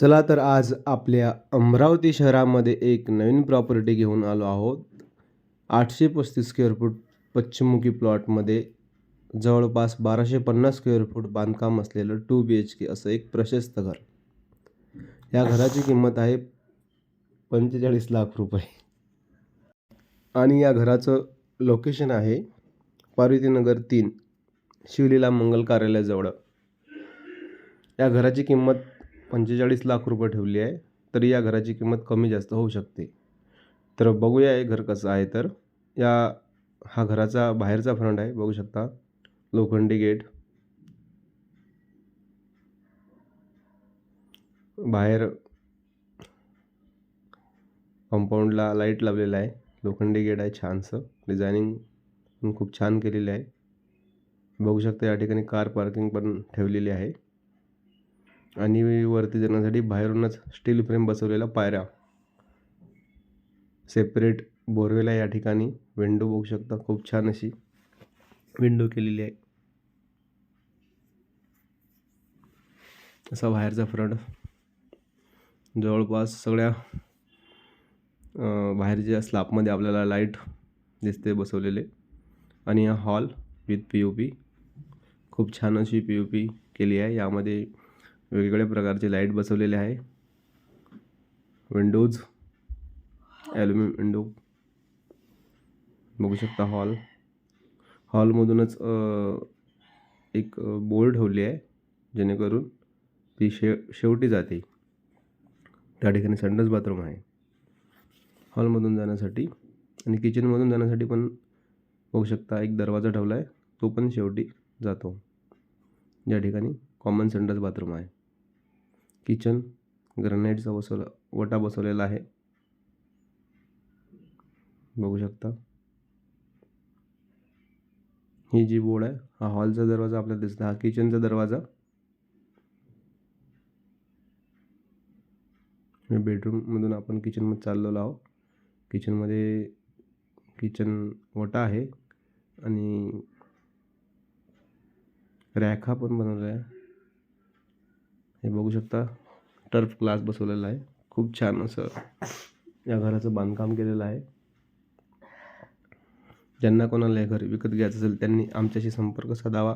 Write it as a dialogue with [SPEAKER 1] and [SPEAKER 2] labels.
[SPEAKER 1] चला तर आज आपल्या अमरावती शहरामध्ये एक नवीन प्रॉपर्टी घेऊन आलो आहोत. आठशे पस्तीस स्क्वेअर फूट पश्चिममुखी प्लॉटमध्ये जवळपास बाराशे पन्नास स्क्वेअर फूट बांधकाम असलेलं टू बी एच के असं एक प्रशस्त घर. या घराची किंमत आहे पंचेचाळीस लाख रुपये. आणि या घराचं लोकेशन आहे पार्वतीनगर तीन शिवलीला मंगल कार्यालयाजवळ. या घराची किंमत पंचेचाळीस लाख रुपये ठेवली आहे तरी या घराची किंमत कमी जास्त होऊ शकते. तर बघूया हे घर कसं आहे. तर या हा घराचा बाहेरचा फ्रंट आहे बघू शकता. लोखंडी गेट. बाहेर कंपाऊंडला लाइट लावलेला आहे. लोखंडी गेट आहे छानसं. डिझायनिंग पण खूप छान केलेली आहे. बघू शकता या ठिकाणी कार पार्किंग पण ठेवलेली आहे. आणि वरती जाण्यासाठी बाहेरूनच स्टील फ्रेम बसवलेल्या पायऱ्या. सेपरेट बोरवेल आहे या ठिकाणी. विंडो बघू शकता खूप छान अशी विंडो केलेली आहे. असा बाहेरचा फ्रंट. जवळपास सगळ्या बाहेरच्या स्लॅबमध्ये आपल्याला लाइट दिसते बसवलेले. आणि हा hall with P O P. खूप छान अशी पी ओ पी केली आहे. यामध्ये वेगवेगळ्या प्रकारचे लाइट बसवलेले आहे. Windows aluminium window. बघू शकता हॉल. हॉलमधूनच एक बोर्ड ठेवली आहे. जेणेकरून ती शे शेवटी जाते. त्या ठिकाणी संडस बाथरूम आहे. हॉलमधून जाण्यासाठी आणि किचनमधून जाण्यासाठी पण बघू शकता एक दरवाजा ठेवला आहे. तो पण शेवटी जातो. ज्या ठिकाणी कॉमन संडस बाथरूम आहे. किचन ग्रनाईटचा बसवला वटा बसवलेला आहे. बघू शकता. ही जी बोर्ड आहे हा हॉलचा दरवाजा आपल्याला दिसतो हा किचनचा दरवाजा. बेडरूममधून आपण किचनमध्ये चाललेलो आहोत. किचनमध्ये किचन वटा आहे. आणि रॅखा पण बनवला आहे. हे बघू शकता टर्फ ग्लास बसवलेला आहे. खूप छान असं या घराचं बांधकाम केलेलं आहे. ज्यांना कोणाला हे घर विकत घ्यायचं असेल त्यांनी आमच्याशी संपर्क साधावा.